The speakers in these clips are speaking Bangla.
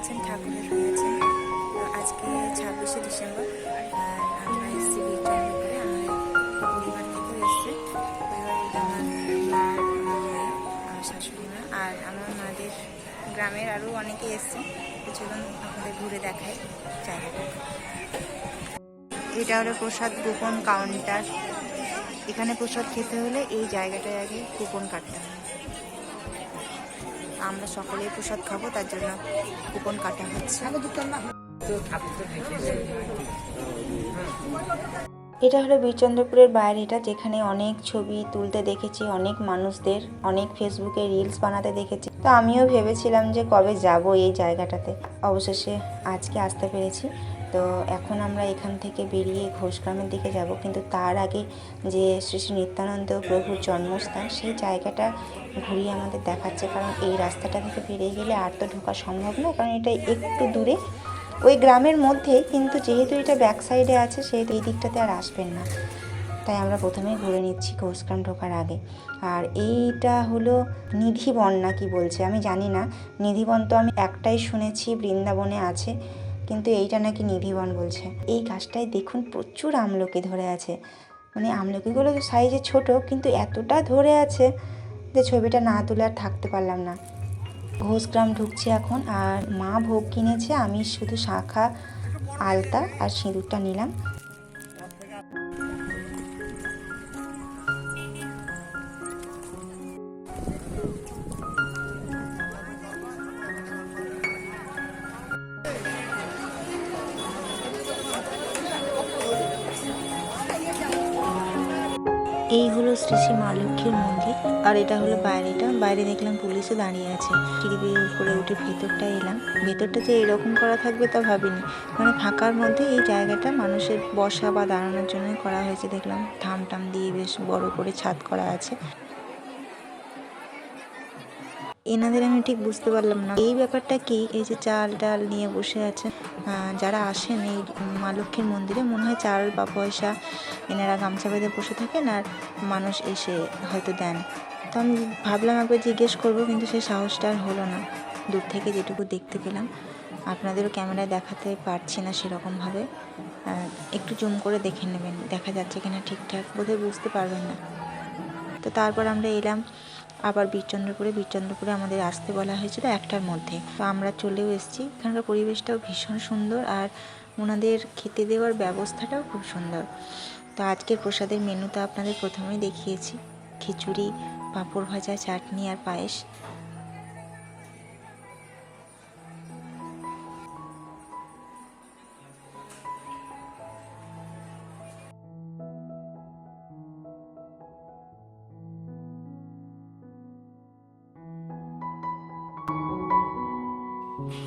সুস্থ ঠাকুরের হয়ে আছেন। আজকে ছাব্বিশে ডিসেম্বর, আর আমরা এসেছি বীরচন্দ্রপুরে আমাদের পরিবার থেকেও এসছে। আমার মা, আমার শাশুড়ি মা, আর আমার মাদের গ্রামের আরও অনেকে এসছে। চলুন আপনাদের ঘুরে দেখাই জায়গাটা। এটা হলো প্রসাদ কুপন কাউন্টার এখানে প্রসাদ খেতে হলে এই জায়গাটায় আগে কুপন কাটতে হবে আমরা সকলেই প্রসাদ খাব, তার জন্য কুপন কাটা হচ্ছে। এটা হলো বীরচন্দ্রপুরের বাইরেটা, যেখানে অনেক ছবি তুলতে দেখেছি, অনেক মানুষদের, অনেক ফেসবুকে রিলস বানাতে দেখেছি। তো আমিও ভেবেছিলাম যে কবে যাব এই জায়গাটাতে। অবশেষে আজকে আসতে পেরেছি। তো এখন আমরা এখান থেকে বেরিয়ে ঘোষগ্রামের দিকে যাব। কিন্তু তার আগে যে শ্রী শ্রী নিত্যানন্দ প্রভুর জন্মস্থান, সেই জায়গাটা ঘুরিয়ে আমাদের দেখাচ্ছে। কারণ এই রাস্তাটা থেকে বেরিয়ে গেলে আর তো ঢোকা সম্ভব না কারণ এটা একটু দূরে। ওই গ্রামের মধ্যে কিন্তু যেহেতু এটা ব্যাক সাইডে আছে, সেহেতু এই দিকটাতে আর আসবেন না। তাই আমরা প্রথমেই ঘুরে নিচ্ছি ঘোষগ্রাম ঢোকার আগে। আর এইটা হলো নিধিবন না কি বলছে, আমি জানি না। নিধিবন তো আমি একটাই শুনেছি বৃন্দাবনে আছে। কিন্তু এইটা নাকি নিধিবন বলছে। এই গাছটায় দেখুন প্রচুর আমলকি ধরে আছে। মানে আমলকিগুলো সাইজে ছোট, কিন্তু এতটা ধরে আছে যে ছবিটা না তুলে আর থাকতে পারলাম না। ঘোষগ্রাম ঢুকছি এখন, আর মা ভোগ কিনেছে, আমি শুধু শাখা, আলতা আর সিঁদুরটা নিলাম। এই হলো শ্রী শ্রী মা লক্ষ্মীর মন্দির। আর এটা হলো বাইরেটা। বাইরে দেখলাম পুলিশও দাঁড়িয়ে আছে। সিঁড়ি বেয়ে উপরে উঠে ভেতরটা এলাম। ভেতরটা যে এরকম করা থাকবে তা ভাবিনি। মানে ফাঁকার মধ্যে এই জায়গাটা মানুষের বসা বা দাঁড়ানোর জন্য করা হয়েছে। দেখলাম থাম টাম দিয়ে বেশ বড় করে ছাদ করা আছে। এনাদের আমি ঠিক বুঝতে পারলাম না। এই ব্যাপারটা কি? এই যে চাল ডাল নিয়ে বসে আছেন যারা আসেন এই মা লক্ষ্মীর মন্দিরে, মনে হয় চাল বা পয়সা এনারা গামছা বেঁধে বসে থাকেন আর মানুষ এসে হয়তো দেন। তো আমি ভাবলাম একবার জিজ্ঞেস করব, কিন্তু সে সাহসটা আর হলো না। দূর থেকে যেটুকু দেখতে পেলাম, আপনাদেরও ক্যামেরায় দেখাতে পারছি না সেরকমভাবে। একটু জুম করে দেখে নেবেন, দেখা যাচ্ছে কিনা ঠিকঠাক, বোধহয় বুঝতে পারবেন না। তো তারপর আমরা এলাম আবার বীরচন্দ্রপুরে বীরচন্দ্রপুরে আমাদের আসতে বলা হয়েছিল একটার মধ্যে। তো আমরা চলেও এসেছি। এখানকার পরিবেশটাও ভীষণ সুন্দর আর ওনাদের খেতে দেওয়ার ব্যবস্থাটাও খুব সুন্দর। তো আজকের প্রসাদের মেনুটা আপনাদের প্রথমেই দেখিয়েছি। খিচুড়ি, পাঁপড় ভাজা, চাটনি আর পায়েস।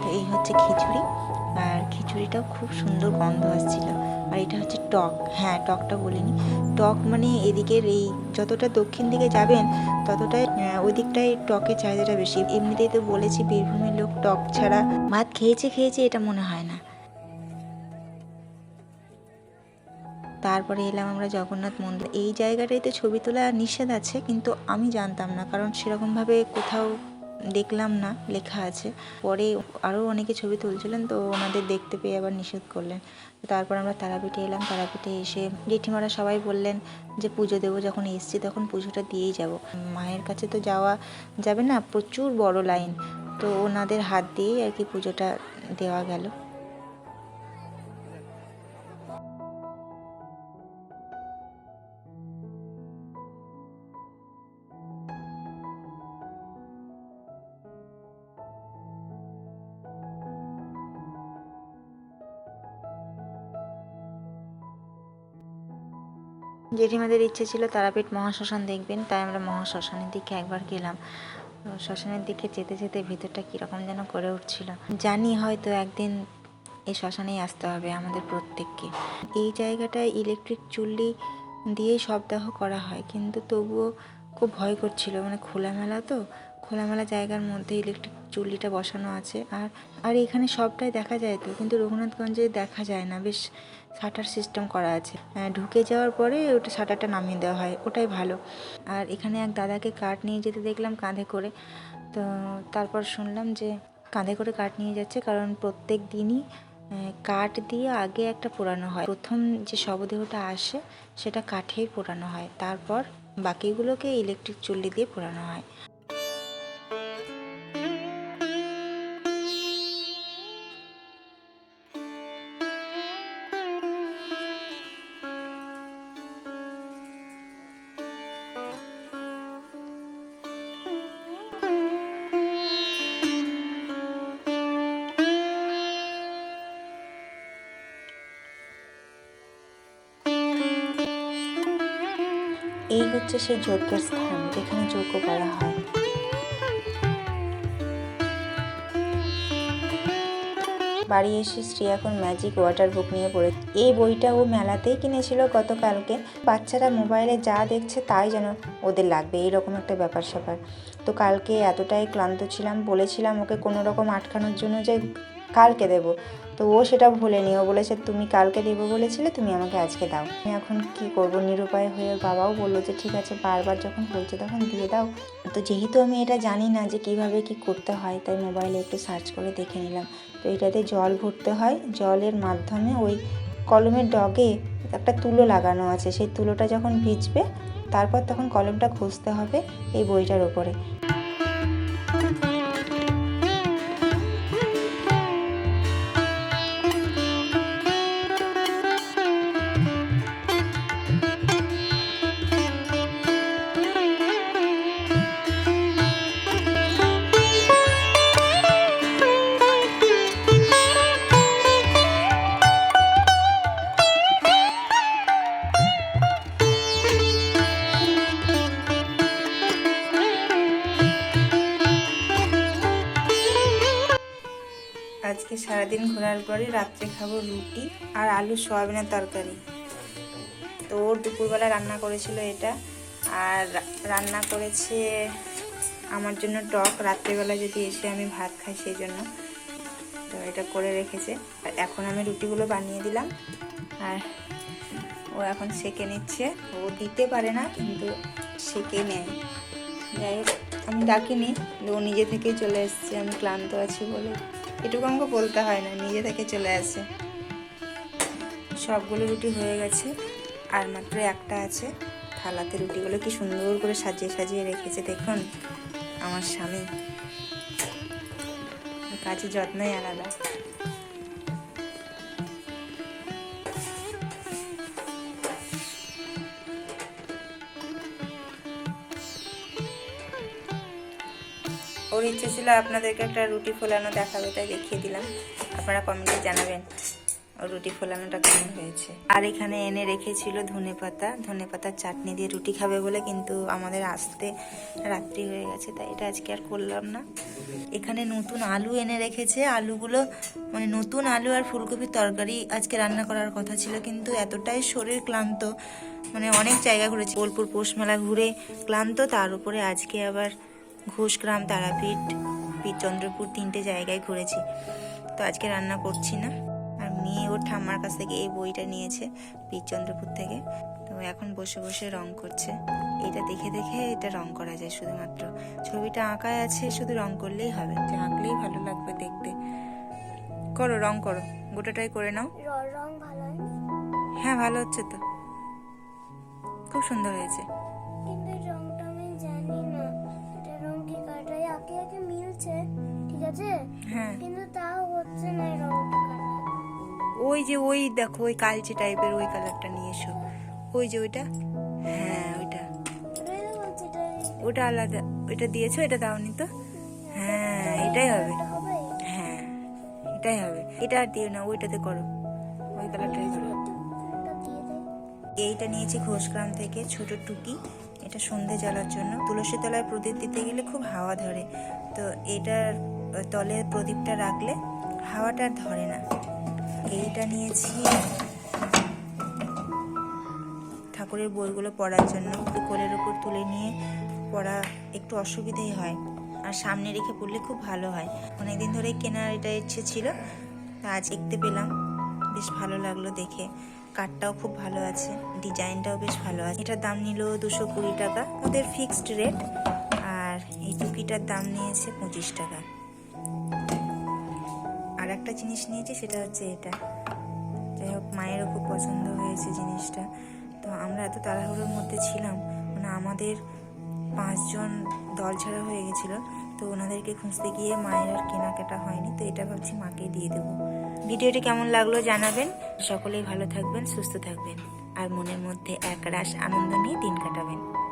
তো এই হচ্ছে খিচুড়ি, আর খিচুড়িটাও খুব সুন্দর গন্ধ আসছিল। আর এটা হচ্ছে টক হ্যাঁ টকটা বলিনি। টক মানে এদিকের এই যতটা দক্ষিণ দিকে যাবেন, ততটাই ওই দিকটায় টকের চাহিদাটা বেশি। এমনিতেই তো বলেছি, বীরভূমের লোক টক ছাড়া ভাত খেয়েছে খেয়েছে এটা মনে হয় না। তারপরে এলাম আমরা জগন্নাথ মন্দির। এই জায়গাটাই তো ছবি তোলা নিষেধ আছে, কিন্তু আমি জানতাম না, কারণ সেরকমভাবে কোথাও দেখলাম না, লেখা আছে। পরে আরও অনেকে ছবি তুলছিলেন, তো ওনাদের দেখতে পেয়ে আবার নিষেধ করলেন। তারপর আমরা তারাপীঠে এলাম, তারাপীঠে এসে জেঠিমারা সবাই বললেন যে পুজো দেবো, যখন এসছি তখন পুজোটা দিয়েই যাব। মায়ের কাছে তো যাওয়া যাবে না, প্রচুর বড় লাইন। তো ওনাদের হাত দিয়েই আর কি পুজোটা দেওয়া গেল। জেঠিমাদের ইচ্ছে ছিল তারাপীঠ মহাশ্মশান দেখবেন, তাই আমরা মহাশ্মশানের দিকে একবার গেলাম। শ্মশানের দিকে যেতে যেতে ভিতরটা কীরকম যেন করে উঠছিল। জানি হয়তো একদিন এই শ্মশানেই আসতে হবে আমাদের প্রত্যেককে। এই জায়গাটায় ইলেকট্রিক চুল্লি দিয়েই সবদাহ করা হয়, কিন্তু তবুও খুব ভয় করছিল। মানে খোলামেলা তো, খোলামেলা জায়গার মধ্যে ইলেকট্রিক চুল্লিটা বসানো আছে। আর আর এখানে সবটাই দেখা যায় তো, কিন্তু রঘুনাথগঞ্জে দেখা যায় না। বেশ শাটার সিস্টেম করা আছে। ঢুকে যাওয়ার পরে ওটা শাটারটা নামিয়ে দেওয়া হয়, ওটাই ভালো। আর এখানে এক দাদাকে কাঠ নিয়ে যেতে দেখলাম কাঁধে করে। তো তারপর শুনলাম যে কাঁধে করে কাঠ নিয়ে যাচ্ছে কারণ প্রত্যেক দিনই কাঠ দিয়ে আগে একটা পোড়ানো হয়। প্রথম যে শবদেহটা আসে সেটা কাঠেই পোড়ানো হয়, তারপর বাকিগুলোকে ইলেকট্রিক চুল্লি দিয়ে পোড়ানো হয়। এই হচ্ছে সেই যজ্ঞের স্থান, যেখানে যজ্ঞ করা হয়। বাড়ি এসে শ্রী এখন ম্যাজিক ওয়াটার বুক নিয়ে পড়ে। এই বইটা ও মেলাতেই কিনেছিল গতকালকে। বাচ্চারা মোবাইলে যা দেখছে তাই যেন ওদের লাগবে, এইরকম একটা ব্যাপার স্যাপার। তো কালকে এতটাই ক্লান্ত ছিলাম, বলেছিলাম ওকে কোনো রকম আটকানোর জন্য যে কালকে দেবো। তো ও সেটা ভুলেনি। ও বলেছে, তুমি কালকে দেবো বলেছিলে, তুমি আমাকে আজকে দাও। আমি এখন কি করব? নিরুপায় হয়ে বাবাও বলল যে, ঠিক আছে, বারবার যখন বলছে তখন দিয়ে দাও। তো যেহেতু আমি এটা জানি না যে, কীভাবে কি করতে হয়, তাই মোবাইলে একটু সার্চ করে দেখে নিলাম। তো এটাতে জল ভরতে হয়। জলের মাধ্যমে ওই কলমের ডগে একটা তুলো লাগানো আছে। সেই তুলোটা যখন ভিজবে, তারপর তখন কলমটা ঘষতে হবে এই বইটার ওপরে সারাদিন ঘোরার পরে রাত্রে খাব রুটি আর আলু সয়াবিনের তরকারি। তো ওর দুপুরবেলা রান্না করেছিল এটা আর রান্না করেছে আমার জন্য টক। রাত্রেবেলা যদি এসে আমি ভাত খাই সেই জন্য। তো এটা করে রেখেছে। আর এখন আমি রুটিগুলো বানিয়ে দিলাম। আর ও এখন সেকে নিচ্ছে। ও দিতে পারে না, কিন্তু সেকে নেয়। যাই হোক, আমি ডাকিনি ও নিজে থেকেই চলে এসছে। আমি ক্লান্ত আছি বলে। এটুকু আমাকে বলতে হয় না, নিজে থেকে চলে আসে। সবগুলো রুটি হয়ে গেছে, আর মাত্র একটা আছে। থালাতে রুটিগুলো কি সুন্দর করে সাজিয়ে সাজিয়ে রেখেছে, দেখুন, আমার স্বামী। কাজে যত্নই আলাদা। ইচ্ছে ছিল আপনাদেরকে একটা রুটি ফোলানো দেখাবে, তাই দেখিয়ে দিলাম। আপনারা কমেন্টে জানাবেন রুটি ফোলানোটা কেমন হয়েছে। আর এখানে এনে রেখেছিল ধনে পাতা। ধনে পাতার চাটনি দিয়ে রুটি খাবে বলে কিন্তু আমাদের আসতে রাত্রি হয়ে গেছে, তাই এটা আজকে আর করলাম না। এখানে নতুন আলু এনে রেখেছে। আলুগুলো মানে নতুন আলু আর ফুলকপির তরকারি আজকে রান্না করার কথা ছিল, কিন্তু এতটাই শরীর ক্লান্ত মানে অনেক জায়গা ঘুরেছি। বোলপুর পৌষ মেলা ঘুরে ক্লান্ত, তার উপরে আজকে আবার ঘোষগ্রাম তারাপীঠ পীর চন্দ্রপুর তিনটে জায়গায় ঘুরেছি। তো আজকে রান্না করছি না। আর মেয়ে ওর ঠাম্মার কাছ থেকে এই বইটা নিয়েছে পীর চন্দ্রপুর থেকে। তো এখন বসে বসে রং করছে। এটা দেখে দেখে এটা রং করা যায় শুধুমাত্র। ছবিটা আঁকায় আছে শুধু রং করলেই হবে। যে আঁকলেই ভালো লাগবে দেখতে। করো রং করো। গোটাটাই করে নাও। র- রং ভালো হয়নি? হ্যাঁ ভালো হচ্ছে তো। খুব সুন্দর হয়েছে। আঁকে আঁকে মিলছে ঠিক আছে? হ্যাঁ। কিন্তু তাও হচ্ছে না কাটা ওই যে ওই দেখো ওই কালচে টাইপের ওই কালারটা নিয়ে এসো। ওই যে ওইটা? হ্যাঁ ওইটা। ওটা আলাদা। ওইটা দিয়েছ এটা দাওনি তো? হ্যাঁ এটাই হবে। হ্যাঁ এটাই হবে। এটা আর দিও না ওইটাতে করো। ওই কালারটাই করো। এইটা নিয়েছি ঘোষগ্রাম থেকে ছোট টুকি। এটা সন্ধে জ্বালার জন্য। তুলসী তলায় প্রদীপ দিতে গেলে খুব হাওয়া ধরে। তো এটার তলে প্রদীপটা রাখলে হাওয়াটা ধরে না। এইটা নিয়েছি ঠাকুরের বইগুলো পড়ার জন্য। কোলের উপর তুলে নিয়ে পড়া একটু অসুবিধেই হয়। আর সামনে রেখে পড়লে খুব ভালো হয়। অনেকদিন ধরেই কেনার এটা ইচ্ছে ছিল। তা আজ দেখতে পেলাম। বেশ ভালো লাগল দেখে। কাঠটাও খুব ভালো আছে, ডিজাইনটাও বেশ ভালো আছে। এটার দাম নিল দুশো কুড়ি টাকা। ওদের ফিক্সড রেট, আর এই টুকিটার দাম নিয়েছে পঁচিশ টাকা। আর একটা জিনিস নিয়েছি, সেটা হচ্ছে এটা। যাই হোক, মায়েরও খুব পছন্দ হয়েছে জিনিসটা। তো আমরা এত তাড়াহুড়োর মধ্যে ছিলাম মানে আমাদের পাঁচজন দল ছাড়া হয়ে গেছিল, তো ওনাদেরকে খুঁজতে গিয়ে মায়ের আর কেনাকাটা হয়নি, তো এটা ভাবছি মাকে দিয়ে দেবো। ভিডিওটি কেমন লাগল জানাবেন। সকলেই ভালো থাকবেন, সুস্থ থাকবেন। আর মনের মধ্যে এক রাশ আনন্দ নিয়ে দিন কাটাবেন।